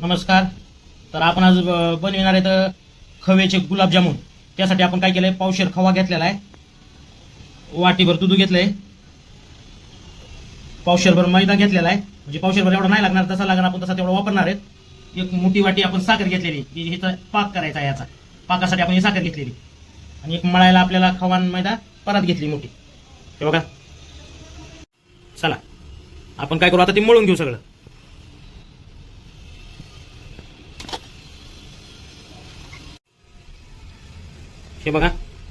नमस्कार. तर आपण आज बनविणार आहेत खव्याचे गुलाबजामुन. त्यासाठी आपण काय केलंय पावशेर खवा घेतलेला आहे. वाटीभर दूध घेतलंय. पावशेरभर मैदा घेतलेला आहे. म्हणजे पावशेरभर एवढा नाही लागणार तसा लागणार आपण तसा तेवढा वापरणार आहेत. एक मोठी वाटी आपण साखर घेतलेली की ह्याचा पाक करायचा आहे याचा. पाकासाठी आपण ही साखर घेतलेली आणि एक मळायला आपल्याला खवान मैदा परत घेतली मोठी. हे बघा. चला. आपण काय करू आता ते मळून घेऊ सगळं. हे बघा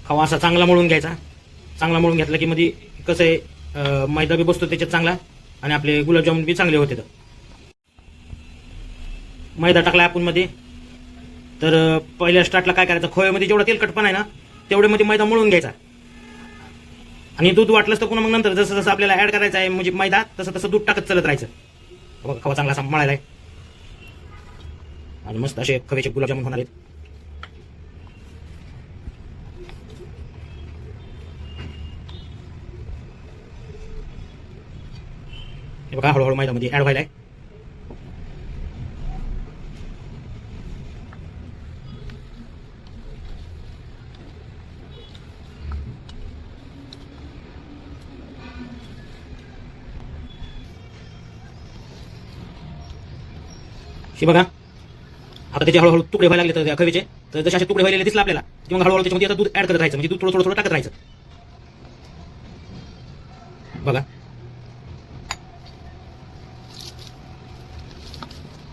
खवा असा चांगला मळून घ्यायचा. चांगला मळून घेतला की मध्ये कसं आहे मैदा बी बसतो त्याच्यात चांगला आणि आपले गुलाबजामुन बी चांगले होते तर मैदा टाकला आपण मध्ये. तर पहिल्या स्टार्टला काय करायचं खोव्यामध्ये जेवढा तेलकटपणा आहे ना तेवढे मध्ये मैदा मळून घ्यायचा. आणि दूध वाटलंच तर पुन्हा मग नंतर जसं जसं आपल्याला ऍड करायचं आहे म्हणजे मैदा तसं तसं दूध टाकत चालत राहायचं. बघा खवा चांगला मळायला आहे. आणि मस्त असे खव्याचे गुलाबजामुन होणार आहेत. हे बघा हळूहळू मैदामध्ये ऍड व्हायला आहे हे बघा आता त्याचे हळूहळू तुकडे व्हायला लागले तर त्या खवेचे तर जसे असे तुकडे व्हायला दिसले आपल्याला किंवा हळूहळू त्याच्यामध्ये आता दूध ऍड करत राहायचं म्हणजे दूध थोडं थोडं थोडं टाकत राहायचं बघा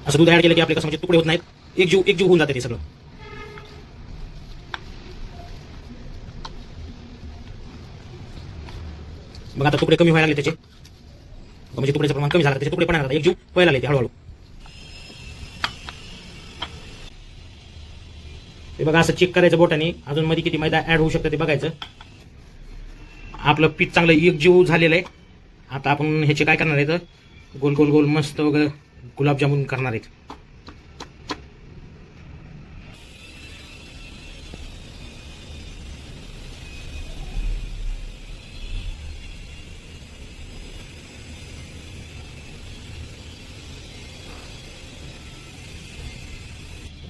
असं दूध ऍड केलं की आपले कसं म्हणजे तुकडे होत नाहीत. एक जीव एक जीव होऊन जाते ते सगळं. मग आता तुकडे कमी व्हायला लागले त्याचे. म्हणजे तुकड्याचं प्रमाण कमी झालं त्याचे तुकडे पण नाही एक जीव व्हायला लागले ते हळूहळू. ते बघा असं चेक करायचं बोटाने. अजून मध्ये किती मैदा ऍड होऊ शकतं ते बघायचं. आपलं पीठ चांगलं एकजीव झालेलं आहे. आता आपण ह्याचे काय करणार आहे तर गोल गोल गोल मस्त वगैरे गुलाबजामुन करणार आहेत.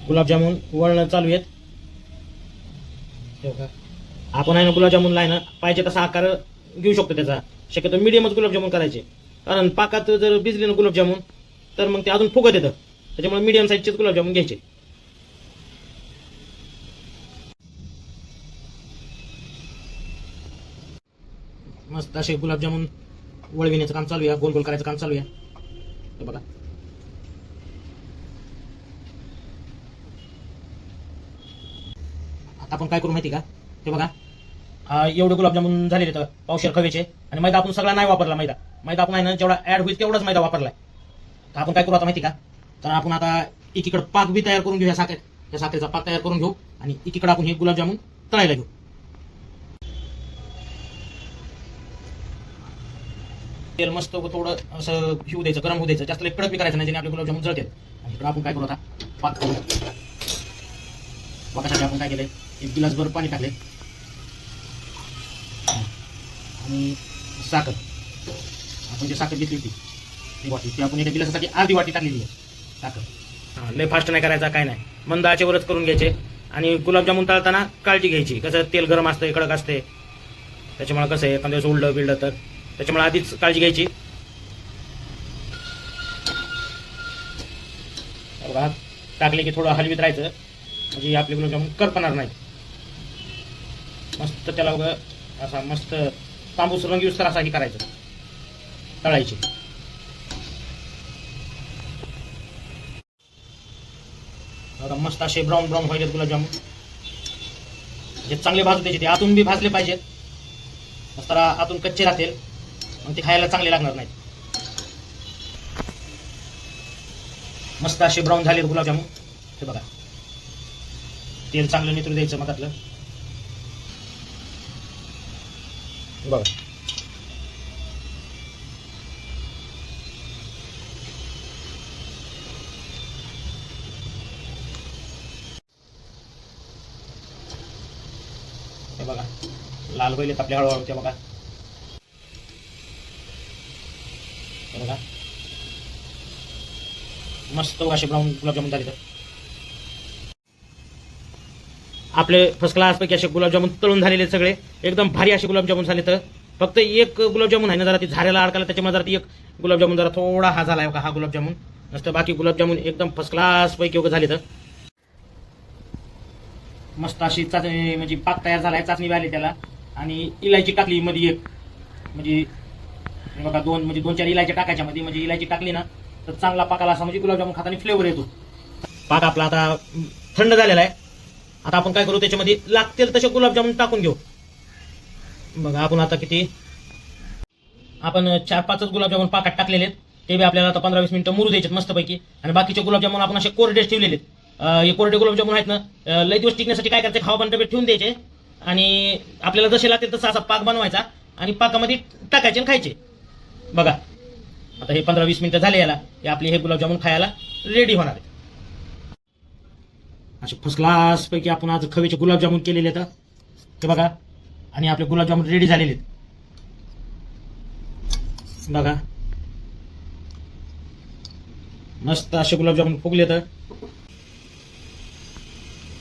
गुलाबजामुन वळणं चालू आहेत. हे आपण आहे ना गुलाबजामुनला आहे ना पाहिजे तसा आकार घेऊ शकतो त्याचा. शक्यतो मिडियमच गुलाबजामुन करायचे. कारण पाकात जर भिजले ना गुलाबजामुन तर मग ते अजून फुगत येतं. त्याच्यामुळे मीडियम साईजचेच गुलाबजामुन घ्यायचे. मस्त असे गुलाबजामुन वळविण्याचं काम चालू आहे. गोल गोल करायचं काम चालू आहे. बघा. आता आपण काय करू माहिती का? ते बघा. एवढे गुलाबजामुन झालेले तर पावशेर खवेचे. आणि मैदा आपण सगळा नाही वापरला मैदा. मैदा आपण आहे ना जेवढा ऍड होईल तेवढाच मैदा वापरलाय. तर आपण काय करू आता माहिती का? तर आपण आता एकीकडे पाक बी तयार करून घेऊ या साखर. या साखरेचा पाक तयार करून घेऊ आणि एकीकडे आपण हे गुलाबजामुन तळायला घेऊ. तेल मस्त थोडं असं घेऊ द्यायचं गरम होऊ द्यायचं. जास्त लई कडक बी करायचं नाही ज्याने आपले गुलाबजामुन जळतील. आणि इकडे आपण काय करू आता? पाक करू पाकासाठी आपण काय केलंय? एक गिलासभर पाणी टाकले आणि साखर. आपण जे साखर घेतली होती वाटी ती आपण एका गिलासासाठी अर्धी वाटी टाकलेली आहे. टाकत लय फास्ट नाही करायचा काय नाही. मंद आचेवरच करून घ्यायचे. आणि गुलाबजामुन तळताना काळजी घ्यायची. कसं तेल गरम असतं कडक असते त्याच्यामुळे कसं आहे एखाद्या वेळेस उलडं बिलडं तर. त्याच्यामुळे आधीच काळजी घ्यायची. बघा टाकले की थोडं हलवीत राहायचं. म्हणजे आपले गुलाबजामुन करपणार नाही मस्त त्याला बघा असा मस्त तांबूस रंग तर असा ही करायचं. तळायची. आता मस्त असे ब्राऊन ब्राऊन व्हायचे गुलाबजामुन. जे चांगले भाजू त्याचे ते आतून बी भाजले पाहिजेत. मस्त आतून कच्चे राहतील. मग ते खायला चांगले लागणार नाहीत. मस्त असे ब्राऊन झाले गुलाबजामुन. ते बघा. तेल चांगलं नितरू द्यायचं मधातलं. बघा हे बघा लाल बैल आपल्या हळूहळू बघा. बघा. मस्त असे ब्राऊन गुलाबजामुन झाले तर. आपले फर्स्ट क्लास पैकी असे गुलाबजामुन तळून झालेले सगळे. एकदम भारी असे गुलाबजामुन झाले तर. फक्त एक गुलाबजामुन आहे ना जरा ती झाऱ्याला अडकाला त्याच्यामध्ये जरा ती एक गुलाबजामुन जरा थोडा हा झाला आहे बघा हा गुलाबजामुन. नसतं बाकी गुलाबजामुन एकदम फर्स्ट क्लास पैकी वगैरे झाले तर. मस्त अशी चाचणी म्हणजे पाक तयार झालाय चाचणी आली त्याला. आणि इलायची टाकली मध्ये एक. म्हणजे बघा दोन म्हणजे दोन चार इलायची टाकायच्या मध्ये म्हणजे इलायची टाकली ना तर चांगला पाकाला असा म्हणजे गुलाबजामुन खाताना फ्लेवर येतो. पाक आपला आता थंड झालेला आहे. आता आपण काय करू त्याच्यामध्ये लागतील तसे गुलाबजामुन टाकून घेऊ. बघा आपण आता किती आपण चार पाचच गुलाबजामुन पाकात टाकलेले आहेत. ते बी आपल्याला आता पंधरा वीस मिनिटं मुरू द्यायचे मस्तपैकी. आणि बाकीचे गुलाबजामुन आपण असे कोरडेच ठेवलेले आहेत. हे कोरडे गुलाबजामुन आहेत ना लय लई दिवस टिकण्यासाठी काय करायचं? खावा पण ठेवून द्यायचे. आणि आपल्याला जसे लागतील तसा असा पाक बनवायचा आणि पाकामध्ये टाकायचे आणि खायचे. बघा आता हे पंधरा वीस मिनिटं झाले याला. हे आपले हे गुलाबजामुन खायला रेडी होणार आहे असे फर्स्ट क्लास पैकी आपण आज खवेचे गुलाबजामुन केलेले आहेत. ते बघा आणि आपले गुलाबजामुन रेडी झालेले आहेत. बघा. मस्त असे गुलाबजामुन फुगले तर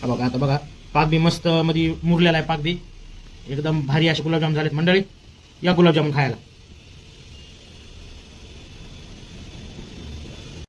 बघा आता बघा. पाक बी मस्त मध्ये मुरलेला आहे पाक बी. एकदम भारी असे गुलाबजाम झालेत मंडळी. या गुलाबजाम खायला.